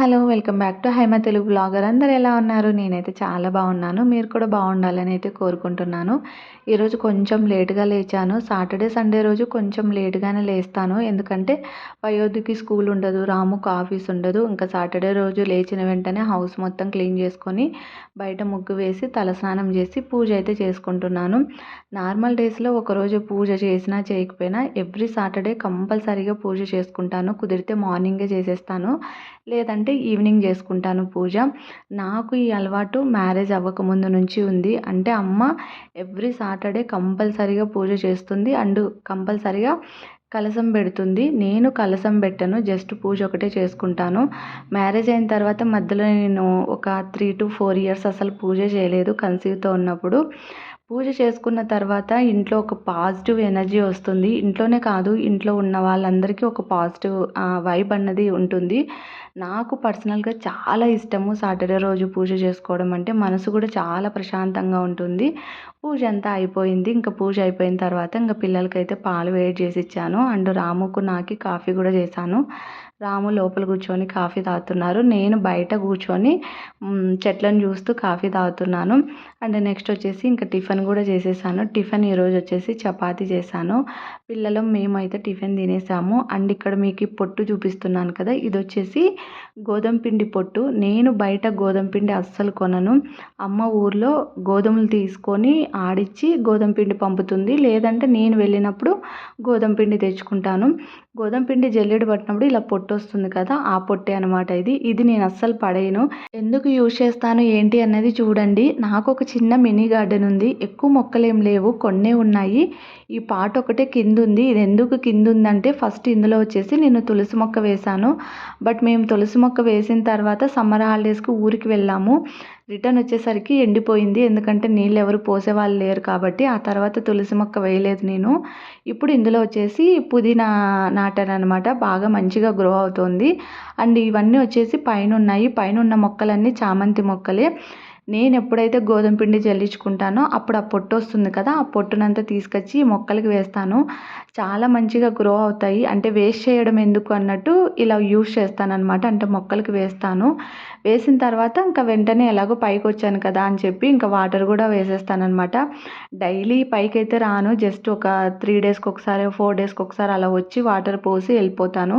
halo. Welcome back to Haima Telugu blogger. అందరు ఎలా ఉన్నారు? నేనైతే చాలా బాగున్నాను. మీరు కూడా బాగుండాలని అయితే కోరుకుంటున్నాను. ఈరోజు కొంచెం లేట్గా లేచాను. సాటర్డే సండే రోజు కొంచెం లేట్గానే లేస్తాను. ఎందుకంటే వయోధికి స్కూల్ ఉండదు రాముకు ఆఫీస్ ఉండదు. ఇంకా సాటర్డే రోజు లేచిన వెంటనే హౌస్ మొత్తం క్లీన్ చేసుకొని బయట ముగ్గు వేసి తలస్నానం చేసి పూజ అయితే చేసుకుంటున్నాను. నార్మల్ డేస్లో ఒకరోజు పూజ చేసినా చేయకపోయినా ఎవ్రీ సాటర్డే కంపల్సరీగా పూజ చేసుకుంటాను. కుదిరితే మార్నింగే చేసేస్తాను. లేదంటే ఈవినింగ్ చేసుకుంటాను పూజ. నాకు ఈ అలవాటు మ్యారేజ్ అవ్వకముందు నుంచి ఉంది. అంటే అమ్మ ఎవ్రీ సాటర్డే కంపల్సరీగా పూజ చేస్తుంది. అండ్ కంపల్సరీగా కలసం పెడుతుంది. నేను కలసం పెట్టను. జస్ట్ పూజ ఒకటే చేసుకుంటాను. మ్యారేజ్ అయిన తర్వాత మధ్యలో నేను ఒక త్రీ టు ఫోర్ ఇయర్స్ అసలు పూజ చేయలేదు. కన్సీవ్తో ఉన్నప్పుడు. పూజ చేసుకున్న తర్వాత ఇంట్లో ఒక పాజిటివ్ ఎనర్జీ వస్తుంది. ఇంట్లోనే కాదు ఇంట్లో ఉన్న వాళ్ళందరికీ ఒక పాజిటివ్ వైబ్ అన్నది ఉంటుంది. నాకు పర్సనల్గా చాలా ఇష్టము సాటర్డే రోజు పూజ చేసుకోవడం అంటే మనసు కూడా చాలా ప్రశాంతంగా ఉంటుంది. పూజ అంతా అయిపోయింది ఇంకా పూజ అయిపోయిన తర్వాత ఇంకా పిల్లలకైతే పాలు వేడి చేసి ఇచ్చాను. అండ్ రాముకు నాకు కాఫీ కూడా చేశాను. రాము లోపల కూర్చొని కాఫీ తాగుతున్నారు. నేను బయట కూర్చొని చెట్లను చూస్తూ కాఫీ తాగుతున్నాను. అండ్ నెక్స్ట్ వచ్చేసి ఇంకా టిఫిన్ కూడా చేసేసాను. టిఫిన్ ఈరోజు వచ్చేసి చపాతీ చేశాను. పిల్లలు మేమైతే టిఫిన్ తినేసాము. అండ్ ఇక్కడ మీకు పొట్టు చూపిస్తున్నాను కదా ఇది వచ్చేసి గోధుమ పిండి పొట్టు. నేను బయట గోధుమ పిండి అస్సలు కొనను. అమ్మ ఊర్లో గోధుమలు తీసుకొని ఆడిచ్చి గోధుమ పిండి పంపుతుంది. లేదంటే నేను వెళ్ళినప్పుడు గోధుమ పిండి తెచ్చుకుంటాను. గోధుమ పిండి జల్లెడు పట్టినప్పుడు ఇలా పొట్టు వస్తుంది కదా ఆ పొట్టే అనమాట ఇది. ఇది నేను అస్సలు పడేయను. ఎందుకు యూజ్ చేస్తాను ఏంటి అన్నది చూడండి. నాకు ఒక చిన్న మినీ గార్డెన్ ఉంది. ఎక్కువ మొక్కలు ఏం లేవు కొన్నే ఉన్నాయి. ఈ పాట ఒకటే కింద ఉంది ఇది ఎందుకు కింద ఉందంటే ఫస్ట్ ఇందులో వచ్చేసి నేను తులసి మొక్క వేశాను. బట్ మేము తులసి మొక్క వేసిన తర్వాత సమ్మర్ హాలిడేస్కి ఊరికి వెళ్ళాము. రిటర్న్ వచ్చేసరికి ఎండిపోయింది. ఎందుకంటే నీళ్ళు ఎవరు పోసేవాళ్ళు లేరు కాబట్టి ఆ తర్వాత తులసి మొక్క వేయలేదు నేను. ఇప్పుడు ఇందులో వచ్చేసి పుదీనా నాటాను అనమాట బాగా మంచిగా గ్రో అవుతుంది. అండ్ ఇవన్నీ వచ్చేసి పైన ఉన్నాయి పైన ఉన్న మొక్కలన్నీ చామంతి మొక్కలే. నేను ఎప్పుడైతే గోధుమ పిండి జల్లించుకుంటానో అప్పుడు ఆ పొట్టు వస్తుంది కదా ఆ పొట్టునంతా తీసుకొచ్చి మొక్కలకి వేస్తాను. చాలా మంచిగా గ్రో అవుతాయి. అంటే వేస్ట్ చేయడం ఎందుకు అన్నట్టు ఇలా యూస్ చేస్తాను అనమాట అంటే మొక్కలకి వేస్తాను. వేసిన తర్వాత ఇంకా వెంటనే ఎలాగో పైకి వచ్చాను కదా అని చెప్పి ఇంకా వాటర్ కూడా వేసేస్తాను అనమాట డైలీ పైకి అయితే రాను. జస్ట్ ఒక త్రీ డేస్కి ఒకసారి ఫోర్ డేస్కి ఒకసారి అలా వచ్చి వాటర్ పోసి వెళ్ళిపోతాను.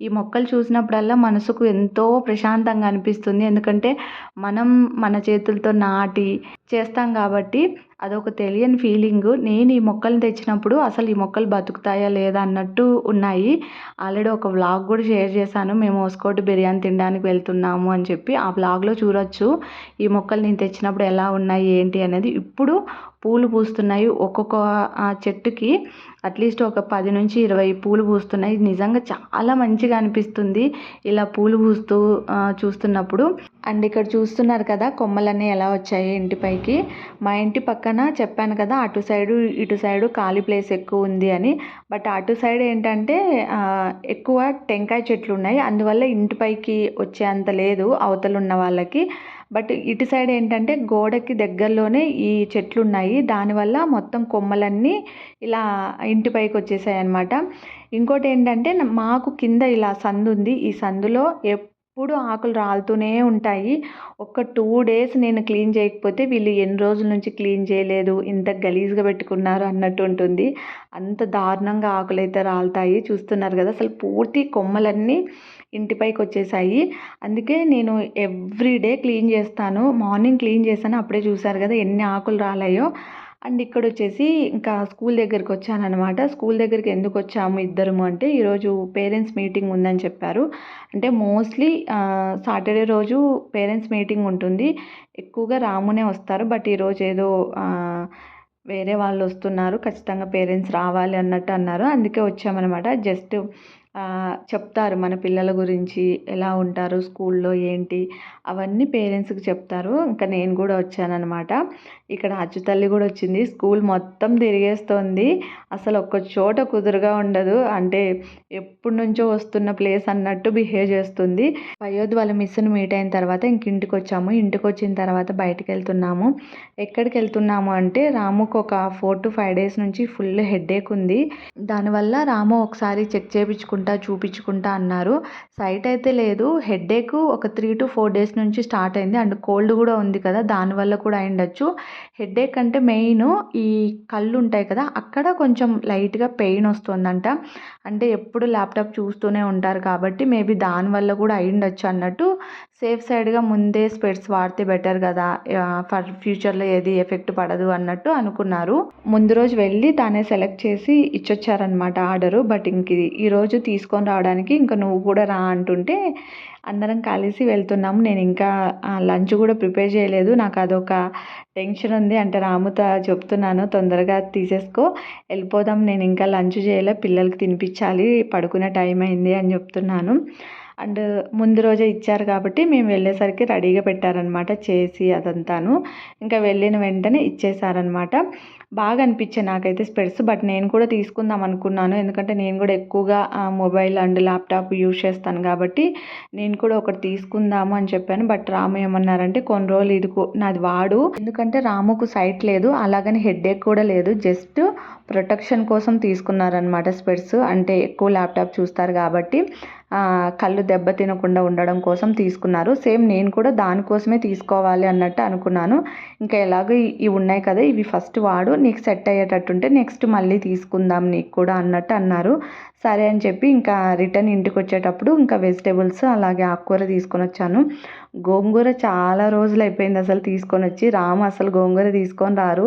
ఈ మొక్కలు చూసినప్పుడల్లా మనసుకు ఎంతో ప్రశాంతంగా అనిపిస్తుంది. ఎందుకంటే మనం మన చేతులతో నాటి చేస్తాం కాబట్టి అదొక తెలియని ఫీలింగ్. నేను ఈ మొక్కలు తెచ్చినప్పుడు అసలు ఈ మొక్కలు బతుకుతాయా లేదా అన్నట్టు ఉన్నాయి. ఆల్రెడీ ఒక వ్లాగ్ కూడా షేర్ చేశాను. మేము ఓసుకోటి బిర్యానీ తినడానికి వెళ్తున్నాము అని చెప్పి ఆ వ్లాగ్లో చూడొచ్చు. ఈ మొక్కలు నేను తెచ్చినప్పుడు ఎలా ఉన్నాయి ఏంటి అనేది. ఇప్పుడు పూలు పూస్తున్నాయి ఒక్కొక్క చెట్టుకి అట్లీస్ట్ ఒక పది నుంచి ఇరవై పూలు పూస్తున్నాయి. నిజంగా చాలా మంచిగా అనిపిస్తుంది ఇలా పూలు పూస్తూ చూస్తున్నప్పుడు. అండ్ ఇక్కడ చూస్తున్నారు కదా కొమ్మలన్నీ ఎలా వచ్చాయి ఇంటిపైకి మా ఇంటి పక్కన చెప్పాను కదా అటు సైడు ఇటు సైడు ఖాళీ ప్లేస్ ఎక్కువ ఉంది అని. బట్ అటు సైడ్ ఏంటంటే ఎక్కువ టెంకాయ చెట్లు ఉన్నాయి. అందువల్ల ఇంటిపైకి వచ్చేంత లేదు అవతలు ఉన్న వాళ్ళకి. బట్ ఇటు సైడ్ ఏంటంటే గోడకి దగ్గరలోనే ఈ చెట్లు ఉన్నాయి. దానివల్ల మొత్తం కొమ్మలన్నీ ఇలా ఇంటి పైకి వచ్చేసాయి అనమాట ఇంకోటి ఏంటంటే మాకు కింద ఇలా సందు ఉంది. ఈ సందులో ఎప్పుడు ఆకులు రాలుతూనే ఉంటాయి. ఒక టూ డేస్ నేను క్లీన్ చేయకపోతే వీళ్ళు ఎన్ని రోజుల నుంచి క్లీన్ చేయలేదు ఇంత గలీజ్గా పెట్టుకున్నారు అన్నట్టు ఉంటుంది. అంత దారుణంగా ఆకులు అయితే రాలుతాయి. చూస్తున్నారు కదా అసలు పూర్తి కొమ్మలన్నీ ఇంటిపైకి వచ్చేసాయి. అందుకే నేను ఎవ్రీ డే క్లీన్ చేస్తాను. మార్నింగ్ క్లీన్ చేశాను. అప్పుడే చూసారు కదా ఎన్ని ఆకులు రాలాయో. అండ్ ఇక్కడ వచ్చేసి ఇంకా స్కూల్ దగ్గరికి వచ్చానమాట స్కూల్ దగ్గరికి ఎందుకు వచ్చాము ఇద్దరము అంటే ఈరోజు పేరెంట్స్ మీటింగ్ ఉందని చెప్పారు. అంటే మోస్ట్లీ సాటర్డే రోజు పేరెంట్స్ మీటింగ్ ఉంటుంది. ఎక్కువగా రామునే వస్తారు. బట్ ఈరోజు ఏదో వేరే వాళ్ళు వస్తున్నారు ఖచ్చితంగా పేరెంట్స్ రావాలి అన్నట్టు అన్నారు. అందుకే వచ్చామన్నమాట జస్ట్ చెప్తారు మన పిల్లల గురించి ఎలా ఉంటారు స్కూల్లో ఏంటి అవన్నీ పేరెంట్స్కి చెప్తారు. ఇంకా నేను కూడా వచ్చాననమాట ఇక్కడ అచ్చుతల్లి కూడా వచ్చింది. స్కూల్ మొత్తం తిరిగేస్తోంది. అసలు ఒక్క చోట కుదురుగా ఉండదు. అంటే ఎప్పటి నుంచో వస్తున్న ప్లేస్ అన్నట్టు బిహేవ్ చేస్తుంది. అయోధ్య వాళ్ళ మిస్సును మీట్ అయిన తర్వాత ఇంక ఇంటికి వచ్చాము. ఇంటికి వచ్చిన తర్వాత బయటకు వెళ్తున్నాము. ఎక్కడికి వెళ్తున్నాము అంటే రాముకు ఒక ఫోర్ టు ఫైవ్ డేస్ నుంచి ఫుల్ హెడేక్ ఉంది. దానివల్ల రాము ఒకసారి చెక్ చేయించుకుంటాము చూపించుకుంటా చూపించుకుంటా అన్నారు. సైట్ అయితే లేదు. హెడేక్ ఒక త్రీ టు ఫోర్ డేస్ నుంచి స్టార్ట్ అయింది. అండ్ కోల్డ్ కూడా ఉంది కదా దానివల్ల కూడా అయిండొచ్చు హెడేక్ అంటే మెయిన్ ఈ కళ్ళు ఉంటాయి కదా అక్కడ కొంచెం లైట్గా పెయిన్ వస్తుందంట. అంటే ఎప్పుడు ల్యాప్టాప్ చూస్తూనే ఉంటారు కాబట్టి మేబీ దానివల్ల కూడా అయిండొచ్చు అన్నట్టు సేఫ్ సైడ్గా ముందే స్పెట్స్ వాడితే బెటర్ కదా ఫర్ ఫ్యూచర్లో ఏది ఎఫెక్ట్ పడదు అన్నట్టు అనుకున్నారు. ముందు రోజు వెళ్ళి తానే సెలెక్ట్ చేసి ఇచ్చొచ్చారనమాట ఆర్డరు. బట్ ఇంక ఈరోజు తీసుకొని రావడానికి ఇంకా నువ్వు కూడా రా అంటుంటే అందరం కలిసి వెళ్తున్నాము నేను ఇంకా లంచ్ కూడా ప్రిపేర్ చేయలేదు. నాకు అదొక టెన్షన్ ఉంది. అంటే రాముతో చెప్తున్నాను తొందరగా తీసేసుకో. వెళ్ళిపోదాం నేను ఇంకా లంచ్ చేయలే పిల్లలకి తినిపించాలి పడుకునే టైం అయింది అని చెప్తున్నాను. అండ్ ముందు రోజే ఇచ్చారు కాబట్టి మేము వెళ్ళేసరికి రెడీగా పెట్టారనమాట చేసి అదంతాను. ఇంకా వెళ్ళిన వెంటనే ఇచ్చేసారనమాట బాగా అనిపించే నాకైతే స్పెడ్స్ బట్ నేను కూడా తీసుకుందాం అనుకున్నాను. ఎందుకంటే నేను కూడా ఎక్కువగా మొబైల్ అండ్ ల్యాప్టాప్ యూజ్ చేస్తాను కాబట్టి నేను కూడా ఒకటి తీసుకుందాము అని చెప్పాను. బట్ రాము ఏమన్నారంటే కొన్ని రోజులు ఇది నాది వాడు. ఎందుకంటే రాముకు సైట్ లేదు అలాగని హెడ్ఏక్ కూడా లేదు. జస్ట్ ప్రొటెక్షన్ కోసం తీసుకున్నారనమాట స్పెడ్స్. అంటే ఎక్కువ ల్యాప్టాప్ చూస్తారు కాబట్టి. కళ్ళు దెబ్బ తినకుండా ఉండడం కోసం తీసుకున్నారు. సేమ్ నేను కూడా దానికోసమే తీసుకోవాలి అన్నట్టు అనుకున్నాను. ఇంకా ఎలాగో ఇవి ఉన్నాయి కదా ఇవి ఫస్ట్ వాడు నీకు సెట్ అయ్యేటట్టుంటే నెక్స్ట్ మళ్ళీ తీసుకుందాం నీకు కూడా అన్నట్టు అన్నారు. సరే అని చెప్పి ఇంకా రిటర్న్ ఇంటికి వచ్చేటప్పుడు ఇంకా వెజిటేబుల్స్ అలాగే ఆకుకూర తీసుకొని వచ్చాను. గోంగూర చాలా రోజులు అయిపోయింది అసలు తీసుకొని వచ్చి. రాము అసలు గోంగూర తీసుకొని రారు.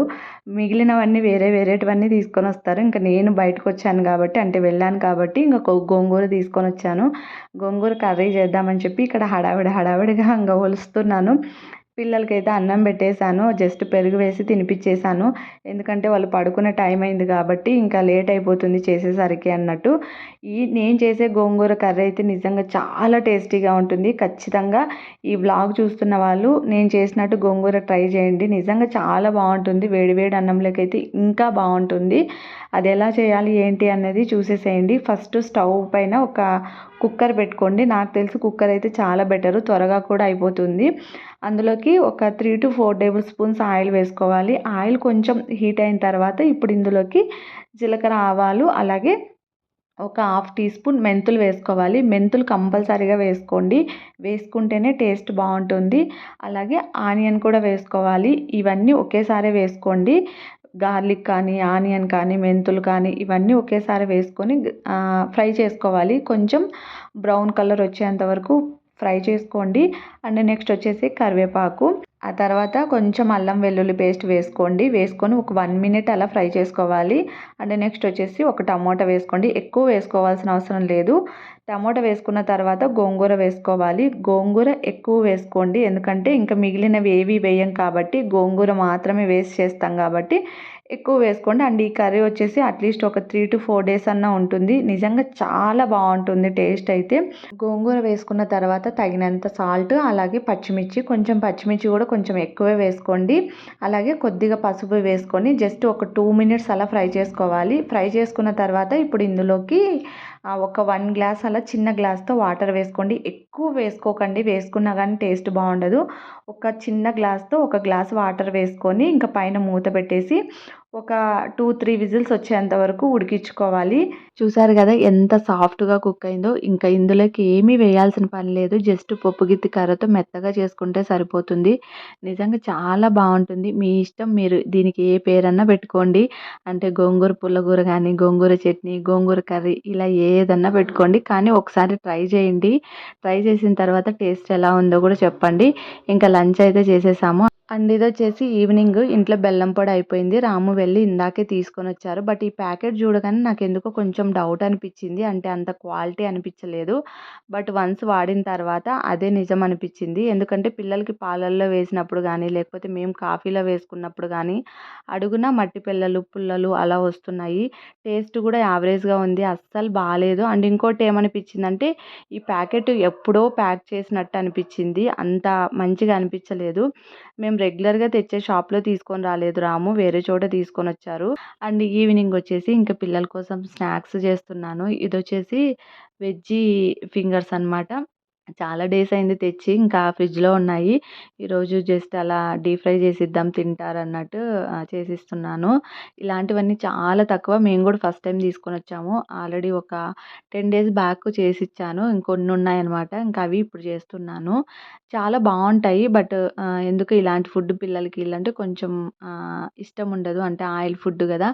మిగిలినవన్నీ వేరే వేరేటివన్నీ తీసుకొని వస్తారు. ఇంకా నేను బయటకు వచ్చాను కాబట్టి అంటే వెళ్ళాను కాబట్టి ఇంకా గోంగూర తీసుకొని వచ్చాను. గోంగూర కర్రీ చేద్దామని చెప్పి ఇక్కడ హడావిడి హడావిడిగా ఇంకా ఒలుస్తున్నాను. పిల్లలకైతే అన్నం పెట్టేశాను జస్ట్ పెరుగు వేసి తినిపించేశాను ఎందుకంటే వాళ్ళు పడుకునే టైం అయింది కాబట్టి ఇంకా లేట్ అయిపోతుంది చేసేసరికి అన్నట్టు. ఈ నేను చేసే గోంగూర కర్రీ అయితే నిజంగా చాలా టేస్టీగా ఉంటుంది. ఖచ్చితంగా ఈ బ్లాగ్ చూస్తున్న వాళ్ళు నేను చేసినట్టు గోంగూర ట్రై చేయండి. నిజంగా చాలా బాగుంటుంది. వేడివేడి అన్నంలోకి అయితే ఇంకా బాగుంటుంది. అది ఎలా చేయాలి ఏంటి అనేది చూసేసేయండి. ఫస్ట్ స్టవ్ పైన ఒక కుక్కర్ పెట్టుకోండి. నాకు తెలిసి కుక్కర్ అయితే చాలా బెటరు. త్వరగా కూడా అయిపోతుంది. అందులోకి ఒక three to four table spoons oil వేసుకోవాలి. ఆయిల్ కొంచెం హీట్ అయిన తర్వాత ఇప్పుడు ఇందులోకి జీలకర్ర ఆవాలు అలాగే ఒక హాఫ్ టీ స్పూన్ మెంతులు వేసుకోవాలి. మెంతులు కంపల్సరీగా వేసుకోండి. వేసుకుంటేనే టేస్ట్ బాగుంటుంది. అలాగే ఆనియన్ కూడా వేసుకోవాలి. ఇవన్నీ ఒకేసారి వేసుకోండి. గార్లిక్ కానీ ఆనియన్ కానీ మెంతులు కానీ ఇవన్నీ ఒకేసారి వేసుకొని ఫ్రై చేసుకోవాలి. కొంచెం బ్రౌన్ కలర్ వచ్చేంత వరకు ఫ్రై చేసుకోండి. అండ్ నెక్స్ట్ వచ్చేసి కరివేపాకు. ఆ తర్వాత కొంచెం అల్లం వెల్లుల్లి పేస్ట్ వేసుకోండి. వేసుకొని ఒక వన్ మినిట్ అలా ఫ్రై చేసుకోవాలి. అండ్ నెక్స్ట్ వచ్చేసి ఒక టమోటా వేసుకోండి. ఎక్కువ వేసుకోవాల్సిన అవసరం లేదు. టమోటా వేసుకున్న తర్వాత గోంగూర వేసుకోవాలి. గోంగూర ఎక్కువ వేసుకోండి. ఎందుకంటే ఇంకా మిగిలినవి ఏవి వేయం కాబట్టి గోంగూర మాత్రమే వేస్ట్ చేస్తాం కాబట్టి ఎక్కువ వేసుకోండి. అండ్ ఈ కర్రీ వచ్చేసి అట్లీస్ట్ ఒక త్రీ టు ఫోర్ డేస్ అన్న ఉంటుంది. నిజంగా చాలా బాగుంటుంది టేస్ట్ అయితే. గోంగూర వేసుకున్న తర్వాత తగినంత సాల్ట్ అలాగే పచ్చిమిర్చి కొంచెం పచ్చిమిర్చి కూడా కొంచెం ఎక్కువే వేసుకోండి. అలాగే కొద్దిగా పసుపు వేసుకొని జస్ట్ ఒక టూ మినిట్స్ అలా ఫ్రై చేసుకోవాలి. ఫ్రై చేసుకున్న తర్వాత ఇప్పుడు ఇందులోకి ఒక వన్ గ్లాస్ అలా చిన్న గ్లాస్తో వాటర్ వేసుకోండి. ఎక్కువ వేసుకోకండి. వేసుకున్నా కానీ టేస్ట్ బాగుండదు. ఒక చిన్న గ్లాస్తో ఒక గ్లాస్ వాటర్ వేసుకొని ఇంకా పైన మూత పెట్టేసి ఒక టూ త్రీ విజిల్స్ వచ్చేంత వరకు ఉడికించుకోవాలి. చూసారు కదా ఎంత సాఫ్ట్గా కుక్ అయిందో ఇంకా ఇందులోకి ఏమీ వేయాల్సిన పని లేదు. జస్ట్ పప్పు గిత్తి కర్రతో మెత్తగా చేసుకుంటే సరిపోతుంది. నిజంగా చాలా బాగుంటుంది. మీ ఇష్టం మీరు దీనికి ఏ పేరన్నా పెట్టుకోండి. అంటే గోంగూర పుల్లగూర కానీ గోంగూర చట్నీ గోంగూర కర్రీ ఇలా ఏదన్నా పెట్టుకోండి. కానీ ఒకసారి ట్రై చేయండి. ట్రై చేసిన తర్వాత టేస్ట్ ఎలా ఉందో కూడా చెప్పండి. ఇంకా లంచ్ అయితే చేసేసాము. అండ్ ఇది వచ్చేసి ఈవినింగ్ ఇంట్లో బెల్లం పొడి అయిపోయింది. రాము వెళ్ళి ఇందాకే తీసుకొని వచ్చారు. బట్ ఈ ప్యాకెట్ చూడగానే నాకు ఎందుకో కొంచెం డౌట్ అనిపించింది. అంటే అంత క్వాలిటీ అనిపించలేదు. బట్ వన్స్ వాడిన తర్వాత అదే నిజం అనిపించింది. ఎందుకంటే పిల్లలకి పాలల్లో వేసినప్పుడు కానీ లేకపోతే మేము కాఫీలో వేసుకున్నప్పుడు కానీ అడుగున మట్టి పిల్లలు పుల్లలు అలా వస్తున్నాయి. టేస్ట్ కూడా యావరేజ్గా ఉంది. అస్సలు బాగాలేదు అండ్ ఇంకోటి ఏమనిపించిందంటే ఈ ప్యాకెట్ ఎప్పుడో ప్యాక్ చేసినట్టు అనిపించింది. అంత మంచిగా అనిపించలేదు. మేము రెగ్యులర్గా తెచ్చే షాప్లో తీసుకొని రాలేదు రాము వేరే చోట తీసుకొని వచ్చారు. అండ్ ఈవినింగ్ వచ్చేసి ఇంకా పిల్లల కోసం స్నాక్స్ చేస్తున్నాను. ఇది వచ్చేసి వెజ్జీ ఫింగర్స్ అనమాట చాలా డేస్ అయింది తెచ్చి ఇంకా ఫ్రిడ్జ్లో ఉన్నాయి. ఈరోజు జస్ట్ అలా డీప్ ఫ్రై చేసిద్దాం తింటారు అన్నట్టు చేసిస్తున్నాను. ఇలాంటివన్నీ చాలా తక్కువ. మేము కూడా ఫస్ట్ టైం తీసుకొని వచ్చాము. ఆల్రెడీ ఒక టెన్ డేస్ బ్యాక్ చేసి ఇచ్చాను ఇంకొన్ని ఉన్నాయన్నమాట. ఇంకా అవి ఇప్పుడు చేస్తున్నాను. చాలా బాగుంటాయి బట్ ఎందుకు ఇలాంటి ఫుడ్ పిల్లలకి ఇల్లంటే కొంచెం ఇష్టం ఉండదు. అంటే ఆయిల్ ఫుడ్ కదా.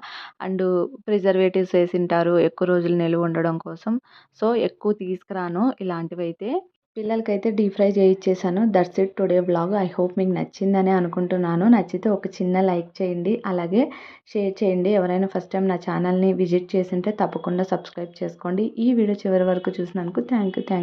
అండ్ ప్రిజర్వేటివ్స్ వేసింటారు ఎక్కువ రోజులు నిలువ ఉండడం కోసం. సో ఎక్కువ తీసుకురాను ఇలాంటివి అయితే పిల్లలకైతే deep fry చేయించేసాను that's it today blog I hope మీకు నచ్చిందని అనుకుంటున్నాను. నచ్చితే ఒక చిన్న లైక్ చేయండి. అలాగే షేర్ చేయండి. ఎవరైనా ఫస్ట్ టైం నా ఛానల్ని విజిట్ చేసింటే తప్పకుండా సబ్స్క్రైబ్ చేసుకోండి. ఈ వీడియో చివరి వరకు చూసినందుకు థ్యాంక్ యూ థ్యాంక్